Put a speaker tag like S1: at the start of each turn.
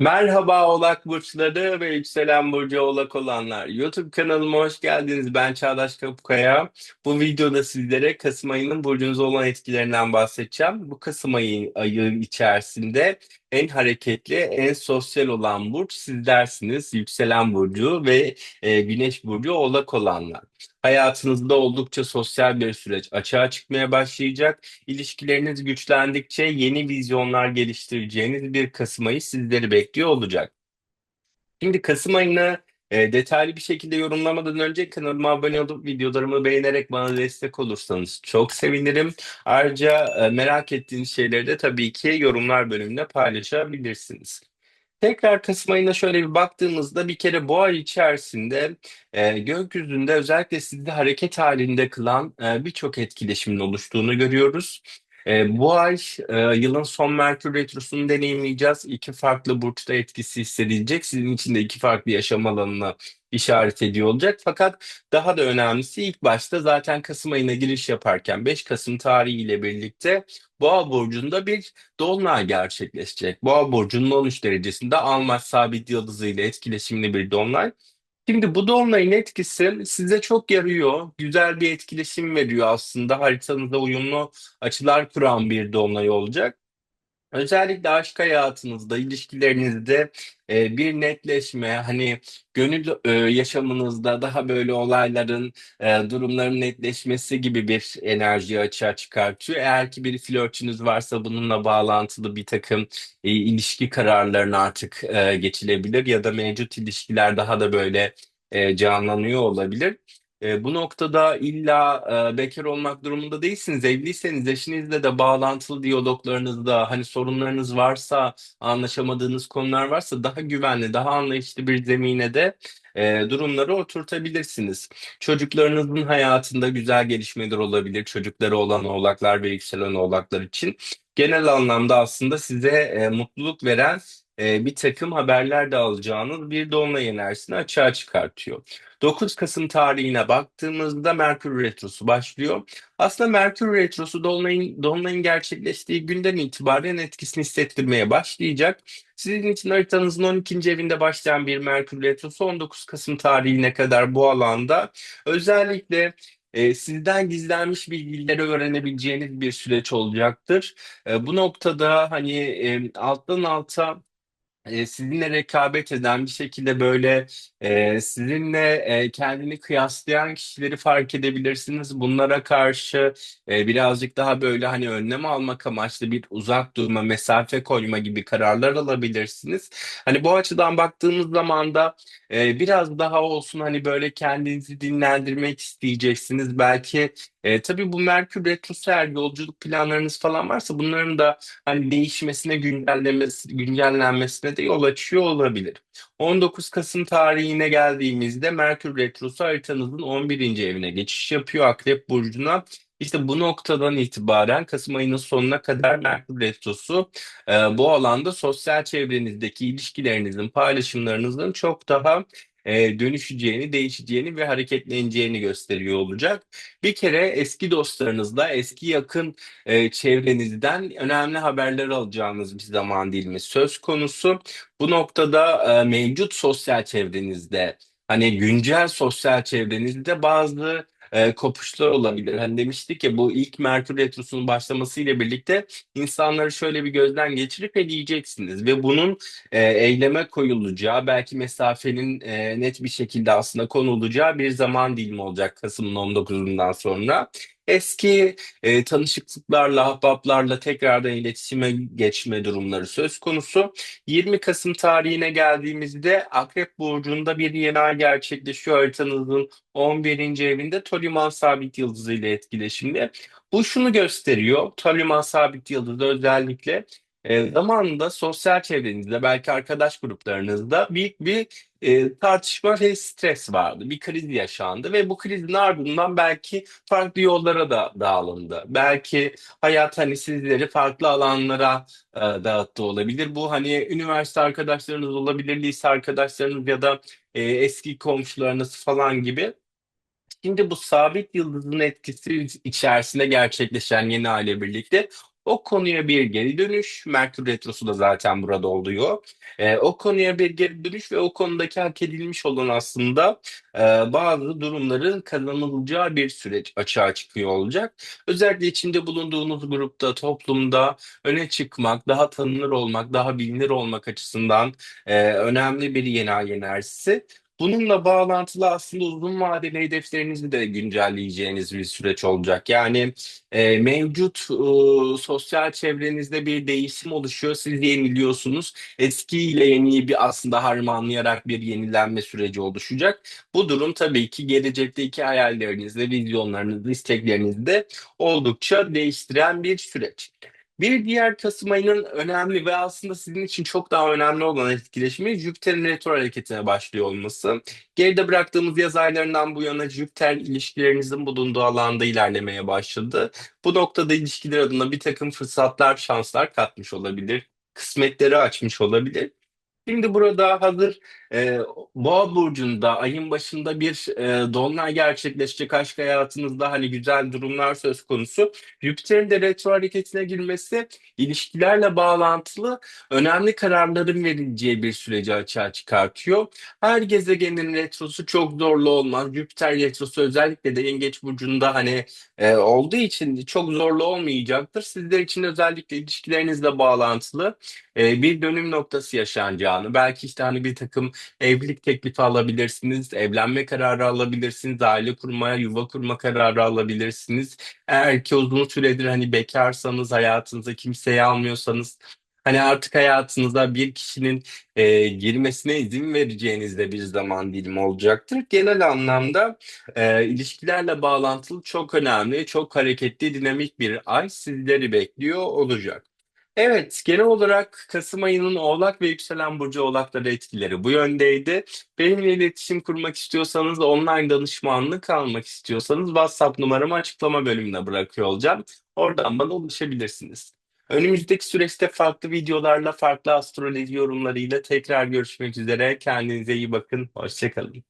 S1: Merhaba Oğlak Burçları ve Yükselen Burcu Oğlak olanlar. YouTube kanalıma hoş geldiniz. Ben Çağdaş Kapukaya. Bu videoda sizlere Kasım ayının burcunuza olan etkilerinden bahsedeceğim. Bu Kasım ayı, ayı içerisinde en hareketli, en sosyal olan burç sizlersiniz. Yükselen Burcu ve e, Güneş Burcu Oğlak olanlar. Hayatınızda oldukça sosyal bir süreç açığa çıkmaya başlayacak. İlişkileriniz güçlendikçe yeni vizyonlar geliştireceğiniz bir Kasım ayı sizleri bekliyor olacak. Şimdi Kasım ayını e, detaylı bir şekilde yorumlamadan önce kanalıma abone olup videolarımı beğenerek bana destek olursanız çok sevinirim. Ayrıca e, merak ettiğiniz şeyleri de tabii ki yorumlar bölümünde paylaşabilirsiniz. Tekrar Kasım ayına şöyle bir baktığımızda bir kere bu ay içerisinde e, gökyüzünde özellikle sizi hareket halinde kılan e, birçok etkileşimin oluştuğunu görüyoruz. E, bu ay e, yılın son Merkür Retrosu'nu deneyimleyeceğiz. İki farklı burçta etkisi hissedilecek. Sizin için de iki farklı yaşam alanına işaret ediyor olacak. Fakat daha da önemlisi ilk başta zaten Kasım ayına giriş yaparken 5 Kasım tarihiyle birlikte Boğa burcunda bir dolunay gerçekleşecek. Boğa burcunun 13 derecesinde Almaz sabit yıldızı ile etkileşimli bir dolunay. Şimdi bu dolunayın etkisi size çok yarıyor. Güzel bir etkileşim veriyor aslında. Haritanızda uyumlu açılar kuran bir dolunay olacak. Özellikle aşk hayatınızda, ilişkilerinizde e, bir netleşme, hani gönül e, yaşamınızda daha böyle olayların, e, durumların netleşmesi gibi bir enerji açığa çıkartıyor. Eğer ki bir flörtünüz varsa bununla bağlantılı bir takım e, ilişki kararlarına artık e, geçilebilir ya da mevcut ilişkiler daha da böyle e, canlanıyor olabilir. E, bu noktada illa e, bekar olmak durumunda değilsiniz. Evliyseniz eşinizle de bağlantılı diyaloglarınızda hani sorunlarınız varsa, anlaşamadığınız konular varsa daha güvenli, daha anlayışlı bir zemine de e, durumları oturtabilirsiniz. Çocuklarınızın hayatında güzel gelişmeler olabilir. Çocukları olan oğlaklar ve yükselen oğlaklar için. Genel anlamda aslında size e, mutluluk veren e, bir takım haberler de alacağınız bir dolunay enerjisini açığa çıkartıyor. 9 Kasım tarihine baktığımızda Merkür Retrosu başlıyor. Aslında Merkür Retrosu Dolunay'ın, Dolunay'ın gerçekleştiği günden itibaren etkisini hissettirmeye başlayacak. Sizin için haritanızın 12. evinde başlayan bir Merkür Retrosu 19 Kasım tarihine kadar bu alanda özellikle e, sizden gizlenmiş bilgileri öğrenebileceğiniz bir süreç olacaktır. E, bu noktada hani e, alttan alta sizinle rekabet eden bir şekilde böyle sizinle kendini kıyaslayan kişileri fark edebilirsiniz. Bunlara karşı birazcık daha böyle hani önlem almak amaçlı bir uzak durma, mesafe koyma gibi kararlar alabilirsiniz. Hani bu açıdan baktığımız zaman da biraz daha olsun hani böyle kendinizi dinlendirmek isteyeceksiniz. Belki e, tabii bu Merkür Retrosu yolculuk planlarınız falan varsa bunların da hani değişmesine, güncellemesi, güncellenmesine de yol açıyor olabilir. 19 Kasım tarihine geldiğimizde Merkür Retrosu haritanızın 11. evine geçiş yapıyor Akrep Burcu'na. İşte bu noktadan itibaren Kasım ayının sonuna kadar Merkür Retrosu e, bu alanda sosyal çevrenizdeki ilişkilerinizin, paylaşımlarınızın çok daha e, dönüşeceğini, değişeceğini ve hareketleneceğini gösteriyor olacak. Bir kere eski dostlarınızla, eski yakın e, çevrenizden önemli haberler alacağınız bir zaman dilimi söz konusu. Bu noktada e, mevcut sosyal çevrenizde, hani güncel sosyal çevrenizde bazı e, kopuşlar olabilir. Hani demiştik ya bu ilk Merkür Retrosu'nun başlamasıyla birlikte insanları şöyle bir gözden geçirip eleyeceksiniz ve bunun e, eyleme koyulacağı, belki mesafenin e, net bir şekilde aslında konulacağı bir zaman dilimi olacak Kasım'ın 19'undan sonra. Eski e, tanışıklıklarla, ahbaplarla tekrardan iletişime geçme durumları söz konusu. 20 Kasım tarihine geldiğimizde Akrep Burcu'nda bir yeni ay gerçekleşiyor. Haritanızın 11. evinde Toliman Sabit Yıldızı ile etkileşimde. Bu şunu gösteriyor. Toliman Sabit Yıldızı özellikle e, zamanında sosyal çevrenizde belki arkadaş gruplarınızda büyük bir e, tartışma ve stres vardı. Bir kriz yaşandı ve bu krizin ardından belki farklı yollara da dağılındı. Belki hayat hani sizleri farklı alanlara e, dağıttı olabilir. Bu hani üniversite arkadaşlarınız olabilir, lise arkadaşlarınız ya da e, eski komşularınız falan gibi. Şimdi bu sabit yıldızın etkisi içerisinde gerçekleşen yeni aile birlikte O konuya bir geri dönüş, Merkür Retrosu da zaten burada oluyor. E, o konuya bir geri dönüş ve o konudaki hak edilmiş olan aslında e, bazı durumların kazanılacağı bir süreç açığa çıkıyor olacak. Özellikle içinde bulunduğunuz grupta, toplumda öne çıkmak, daha tanınır olmak, daha bilinir olmak açısından e, önemli bir yeni ay enerjisi. Bununla bağlantılı aslında uzun vadeli hedeflerinizi de güncelleyeceğiniz bir süreç olacak. Yani e, mevcut e, sosyal çevrenizde bir değişim oluşuyor. Siz yeniliyorsunuz. Eskiyle yeniyi bir aslında harmanlayarak bir yenilenme süreci oluşacak. Bu durum tabii ki gelecekteki hayallerinizde, vizyonlarınızda, isteklerinizde oldukça değiştiren bir süreç. Bir diğer Kasım ayının önemli ve aslında sizin için çok daha önemli olan etkileşimi Jüpiter'in retro hareketine başlıyor olması. Geride bıraktığımız yaz aylarından bu yana Jüpiter ilişkilerinizin bulunduğu alanda ilerlemeye başladı. Bu noktada ilişkiler adına bir takım fırsatlar, şanslar katmış olabilir. Kısmetleri açmış olabilir. Şimdi burada hazır e, Boğa burcunda ayın başında bir e, dolunay gerçekleşecek aşk hayatınızda hani güzel durumlar söz konusu. Jüpiter'in de retro hareketine girmesi ilişkilerle bağlantılı önemli kararların verileceği bir süreci açığa çıkartıyor. Her gezegenin retrosu çok zorlu olmaz. Jüpiter retrosu özellikle de Yengeç burcunda hani e, olduğu için çok zorlu olmayacaktır. Sizler için özellikle ilişkilerinizle bağlantılı e, bir dönüm noktası yaşanacağını, belki işte hani bir takım evlilik teklifi alabilirsiniz, evlenme kararı alabilirsiniz, aile kurmaya, yuva kurma kararı alabilirsiniz. Eğer ki uzun süredir hani bekarsanız, hayatınıza kimseyi almıyorsanız, hani artık hayatınıza bir kişinin e, girmesine izin vereceğiniz de bir zaman dilimi olacaktır. Genel anlamda e, ilişkilerle bağlantılı çok önemli, çok hareketli, dinamik bir ay sizleri bekliyor olacak. Evet, genel olarak Kasım ayının Oğlak ve yükselen burcu Oğlaklara etkileri bu yöndeydi. Benimle iletişim kurmak istiyorsanız, online danışmanlık almak istiyorsanız WhatsApp numaramı açıklama bölümüne bırakıyor olacağım. Oradan bana ulaşabilirsiniz. Önümüzdeki süreçte farklı videolarla, farklı astroloji yorumlarıyla tekrar görüşmek üzere. Kendinize iyi bakın. Hoşça kalın.